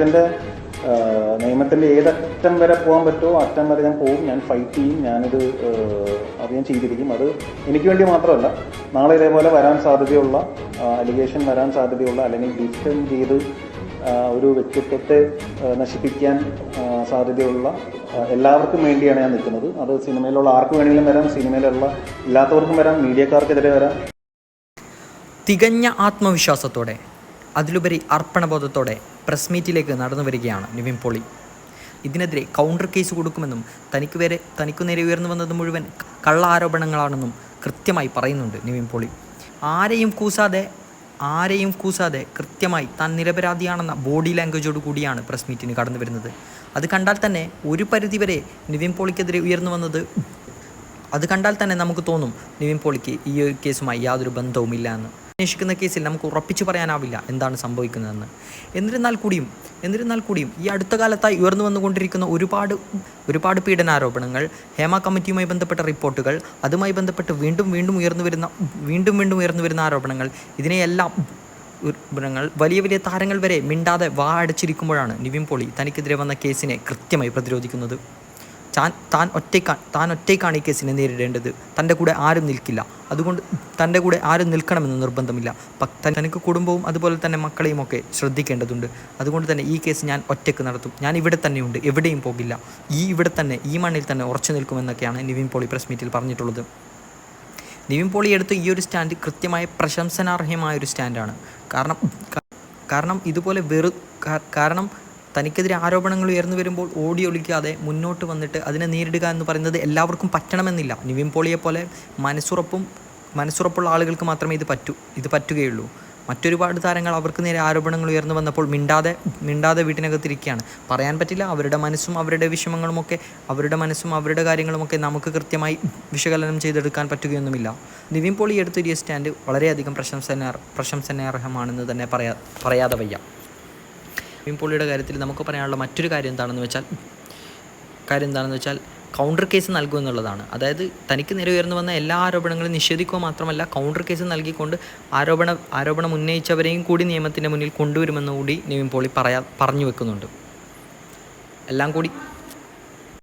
ഇതിന്റെ നിയമത്തിന്റെ ഏതറ്റം വരെ പോകാൻ പറ്റുമോ അറ്റം വരെ ഞാൻ പോകും ഞാൻ ഫൈറ്റ് ചെയ്യും ഞാനിത് അത് ഞാൻ ചെയ്തിരിക്കും. അത് എനിക്ക് വേണ്ടി മാത്രമല്ല നാളെ ഇതേപോലെ വരാൻ സാധ്യതയുള്ള അലിഗേഷൻ വരാൻ സാധ്യതയുള്ള അല്ലെങ്കിൽ ഡിസ്റ്റൻ ചെയ്ത് ഒരു വ്യക്തിത്വത്തെ നശിപ്പിക്കാൻ സാധ്യതയുള്ള എല്ലാവർക്കും വേണ്ടിയാണ് ഞാൻ നിൽക്കുന്നത്. അത് സിനിമയിലുള്ള ആർക്ക് വേണമെങ്കിലും വരാം സിനിമയിലുള്ള ഇല്ലാത്തവർക്കും വരാം മീഡിയക്കാർക്കെതിരെ വരാം. തികഞ്ഞ ആത്മവിശ്വാസത്തോടെ അതിലുപരി അർപ്പണബോധത്തോടെ പ്രസ് മീറ്റിലേക്ക് നടന്നു വരികയാണ് നിവിൻ പോളി. ഇതിനെതിരെ കൗണ്ടർ കേസ് കൊടുക്കുമെന്നും തനിക്ക് വരെ തനിക്കു നേരെ ഉയർന്നു വന്നത് മുഴുവൻ കള്ള ആരോപണങ്ങളാണെന്നും കൃത്യമായി പറയുന്നുണ്ട് നിവിൻ പോളി. ആരെയും കൂസാതെ ആരെയും കൂസാതെ കൃത്യമായി താൻ നിരപരാധിയാണെന്ന ബോഡി ലാംഗ്വേജോട് കൂടിയാണ് പ്രസ് മീറ്റിന് കടന്നു വരുന്നത്. അത് കണ്ടാൽ തന്നെ ഒരു പരിധിവരെ നിവിൻ പോളിക്കെതിരെ ഉയർന്നു വന്നത് അത് കണ്ടാൽ തന്നെ നമുക്ക് തോന്നും നിവിൻ പോളിക്ക് ഈ കേസുമായി യാതൊരു ബന്ധവുമില്ല എന്ന്. അന്വേഷിക്കുന്ന കേസിൽ നമുക്ക് ഉറപ്പിച്ചു പറയാനാവില്ല എന്താണ് സംഭവിക്കുന്നതെന്ന്. എന്നിരുന്നാൽ കൂടിയും എന്നിരുന്നാൽ കൂടിയും ഈ അടുത്ത കാലത്തായി ഉയർന്നു വന്നുകൊണ്ടിരിക്കുന്ന ഒരുപാട് ഒരുപാട് പീഡനാരോപണങ്ങൾ ഹേമ കമ്മിറ്റിയുമായി ബന്ധപ്പെട്ട റിപ്പോർട്ടുകൾ അതുമായി ബന്ധപ്പെട്ട് വീണ്ടും വീണ്ടും ഉയർന്നു വരുന്ന വീണ്ടും വീണ്ടും ഉയർന്നു വരുന്ന ആരോപണങ്ങൾ ഇതിനെയെല്ലാം ഉയർന്നങ്ങൾ വലിയ വലിയ താരങ്ങൾ വരെ മിണ്ടാതെ വാ അടച്ചിരിക്കുമ്പോഴാണ് നിവിൻ പോളി തനിക്കെതിരെ വന്ന കേസിനെ കൃത്യമായി പ്രതിരോധിക്കുന്നത്. താൻ താൻ ഒറ്റയ്ക്കാണ് താൻ ഒറ്റയ്ക്കാണ് ഈ കേസിനെ നേരിടേണ്ടത്. തന്റെ കൂടെ ആരും നിൽക്കില്ല. അതുകൊണ്ട് തന്റെ കൂടെ ആരും നിൽക്കണമെന്ന് നിർബന്ധമില്ല. തനിക്ക് കുടുംബവും അതുപോലെ തന്നെ മക്കളെയും ഒക്കെ ശ്രദ്ധിക്കേണ്ടതുണ്ട്. അതുകൊണ്ട് തന്നെ ഈ കേസ് ഞാൻ ഒറ്റയ്ക്ക് നടത്തും. ഞാൻ ഇവിടെ തന്നെയുണ്ട്. എവിടെയും പോകില്ല. ഈ ഇവിടെ തന്നെ ഈ മണ്ണിൽ തന്നെ ഉറച്ചു നിൽക്കുമെന്നൊക്കെയാണ് നിവിൻ പോളി പ്രസ് മീറ്റിൽ പറഞ്ഞിട്ടുള്ളത്. നിവിൻ പോളി എടുത്ത ഈ ഒരു സ്റ്റാൻഡ് കൃത്യമായ പ്രശംസനാർഹമായ ഒരു സ്റ്റാൻഡാണ്. കാരണം കാരണം ഇതുപോലെ വെറു കാരണം തനിക്കെതിരെ ആരോപണങ്ങൾ ഉയർന്നു വരുമ്പോൾ ഓടി ഒളിക്കാതെ മുന്നോട്ട് വന്നിട്ട് അതിനെ നേരിടുക എന്ന് പറയുന്നത് എല്ലാവർക്കും പറ്റണമെന്നില്ല. നിവിൻ പോളിയെ പോലെ മനസ്സുറപ്പും മനസ്സുറപ്പുള്ള ആളുകൾക്ക് മാത്രമേ ഇത് പറ്റൂ ഇത് പറ്റുകയുള്ളൂ. മറ്റൊരുപാട് താരങ്ങൾ അവർക്ക് നേരെ ആരോപണങ്ങൾ ഉയർന്നു വന്നപ്പോൾ മിണ്ടാതെ മിണ്ടാതെ വീട്ടിനകത്തിരിക്കുകയാണ്. പറയാൻ പറ്റില്ല അവരുടെ മനസ്സും അവരുടെ വിഷമങ്ങളുമൊക്കെ അവരുടെ മനസ്സും അവരുടെ കാര്യങ്ങളുമൊക്കെ നമുക്ക് കൃത്യമായി വിശകലനം ചെയ്തെടുക്കാൻ പറ്റുകയൊന്നുമില്ല. നിവിൻ പോളി എടുത്തൊരു സ്റ്റാൻഡ് വളരെയധികം പ്രശംസന പ്രശംസനാർഹമാണെന്ന് തന്നെ പറയാ പറയാതെ വയ്യ. നിവിൻ പുള്ളിയുടെ കാര്യത്തിൽ നമുക്ക് പറയാനുള്ള മറ്റൊരു കാര്യം എന്താണെന്ന് വെച്ചാൽ കാര്യം എന്താണെന്ന് വെച്ചാൽ കൗണ്ടർ കേസ് നൽകും എന്നുള്ളതാണ്. അതായത് തനിക്ക് നേരെ ഉയർന്നു വന്ന എല്ലാ ആരോപണങ്ങളും നിഷേധിക്കുക മാത്രമല്ല കൗണ്ടർ കേസ് നൽകിക്കൊണ്ട് ആരോപണ ആരോപണം ഉന്നയിച്ചവരെയും കൂടി നിയമത്തിന്റെ മുന്നിൽ കൊണ്ടുവരുമെന്ന് കൂടി നിവിൻ പോളി പറയാ പറഞ്ഞു വെക്കുന്നുണ്ട്. എല്ലാം കൂടി